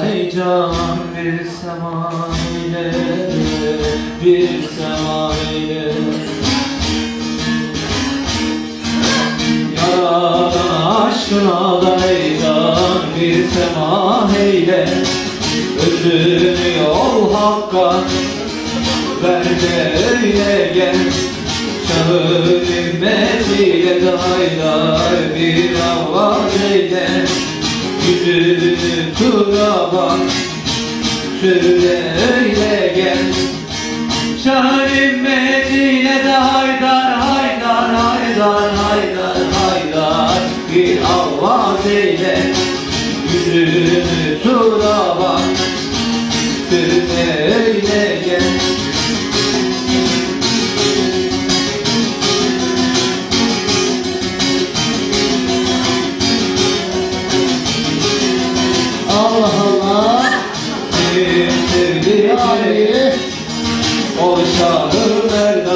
Ay can bir sema ile Bir sema ile. Yaradan aşkına daydan Bir sema eyle Özünü yol hakka Ver de öyle gel Çağır ümmetiyle daydar bir eyle Yüzünü tura bak Söyle öyle gel. Çağır ümmetiyle de haydar haydar haydar haydar haydar. Bir avaz eyle Yüzünü tura bak Söyle Allah Allah. Sevdim sevdim Ali. O şahı merdan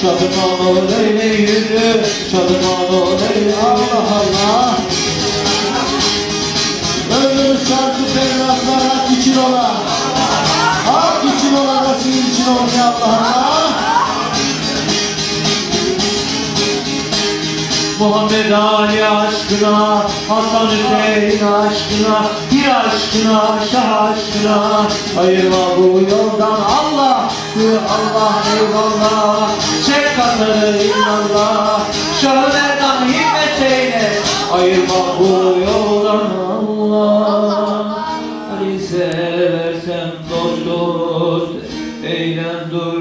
Şadım olur öyle yürü, şadım olur öyle Allah Allah. Öldürür şarkı ferhatlar hak için ola. Hak için ola sizin için olacak Allah Allah. Muhammed Ali aşkına, Hasan Hüseyin aşkına, bir aşkına, şah aşkına. Ayırma bu yoldan Allah, Allah eyvallah. Şefkatları illallah, Şah Merdan himmet eyle. Ayırma bu yoldan Allah Ali seversen dost dost Eğlen dur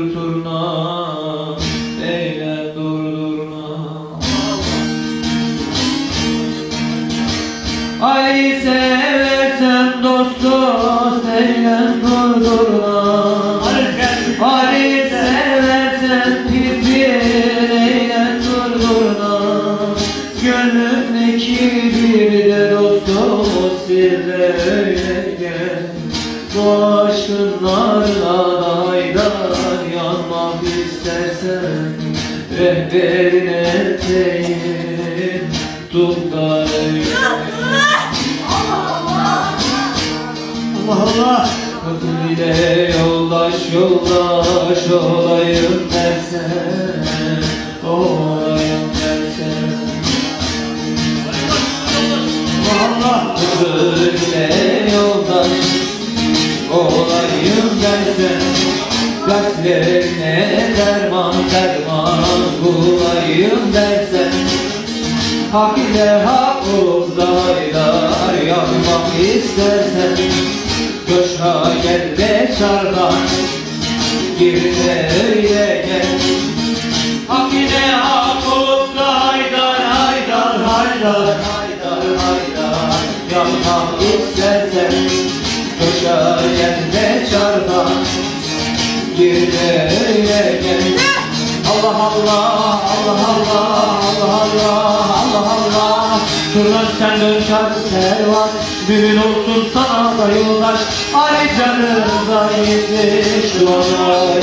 seversen dost dost eğlen dur durma Ali seversen pir pir eğlen dur durma Gönlümdeki bir de dost dost sirre öyle gel. Bu aşkın narına haydar yanmak istersen Rehberine eteğin tut da öyle Allah Kızım ile yoldaş yoldaş olayım dersen Olayım dersen. Allah Kızım ile yoldaş olayım dersen. Dertlerine derman derman bulayım dersen. Hak ile hak uzdaylar yanmak istersen Coşa gel de çardan Gir de öyle gel. Hak ile hak uzdaylar haydar haydar haydar haydar. Yanmak istersen Coşa gel de çardan Gir de öyle gel. Allah Allah, Allah Allah, Allah Allah, Allah Allah. Turlan sen dön şarkı servan Düğün olsun sana da yoldaş Ay canım zahitmiş duanı